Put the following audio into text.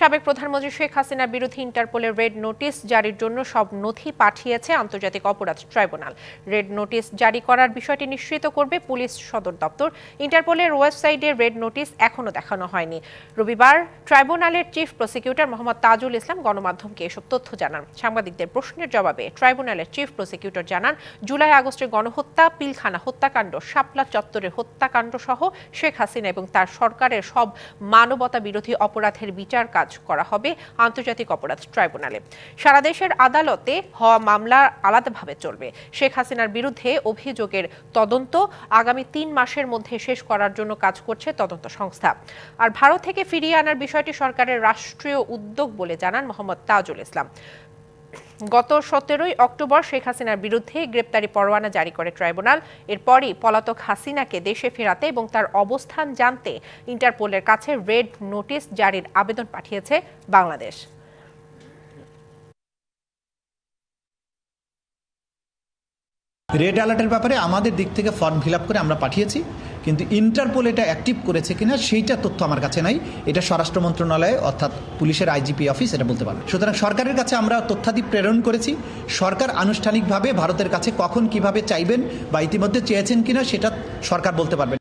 সাবেক প্রধানমন্ত্রী শেখ হাসিনার বিরুদ্ধে ইন্টারপোলের রেড নোটিস জারির জন্য সব নথি পাঠিয়েছে আন্তর্জাতিক অপরাধ ট্রাইব্যুনাল। রেড নোটিস জারি করার বিষয়টি নিশ্চিত করবে পুলিশ সদর দপ্তর। ইন্টারপোলের ওয়েবসাইটে রেড নোটিস এখনও দেখানো হয়নি। রবিবার ট্রাইব্যুনালের চিফ প্রসিকিউটর মোহাম্মদ তাজুল ইসলাম গণমাধ্যমকে এসব তথ্য জানান। সাংবাদিকদের প্রশ্নের জবাবে ট্রাইব্যুনালের চিফ প্রসিকিউটর জানান, জুলাই আগস্টের গণহত্যা, পিলখানা হত্যাকাণ্ড, শাপলা চত্বরের হত্যাকাণ্ড সহ শেখ হাসিনা এবং তার সরকারের সব মানবতা বিরোধী অপরাধের বিচার কাজ করা হবে আন্তর্জাতিক অপরাধ ট্রাইব্যুনালে। সারা দেশের আদালতে হওয়া মামলা আলাদাভাবে চলবে। শেখ হাসিনার বিরুদ্ধে অভিযোগের তদন্ত আগামী তিন মাসের মধ্যে শেষ করার জন্য কাজ করছে তদন্ত সংস্থা। আর ভারত থেকে ফিরিয়ে আনার বিষয়টি সরকারের রাষ্ট্রীয় উদ্যোগ বলে জানান মোহাম্মদ তাজুল ইসলাম। গত সতেরোই অক্টোবর শেখ হাসিনার বিরুদ্ধে গ্রেপ্তারি পরোয়ানা জারি করে ট্রাইব্যুনাল। এরপরই পলাতক হাসিনাকে দেশে ফেরাতে এবং তার অবস্থান জানতে ইন্টারপোলের কাছে রেড নোটিশ জারির আবেদন পাঠিয়েছে বাংলাদেশ। রেড অ্যালার্টের ব্যাপারে আমাদের দিক থেকে ফর্ম ফিল করে আমরা পাঠিয়েছি। কিন্তু ইন্টারপোল এটা অ্যাক্টিভ করেছে কিনা সেইটা তথ্য আমার কাছে নাই। এটা স্বরাষ্ট্র মন্ত্রণালয়ে অর্থাৎ পুলিশের আইজিপি অফিস এটা বলতে পারবে। সুতরাং সরকারের কাছে আমরা তথ্যাদি প্রেরণ করেছি। সরকার আনুষ্ঠানিকভাবে ভারতের কাছে কখন কীভাবে চাইবেন বা ইতিমধ্যে চেয়েছেন কিনা সেটা সরকার বলতে পারবে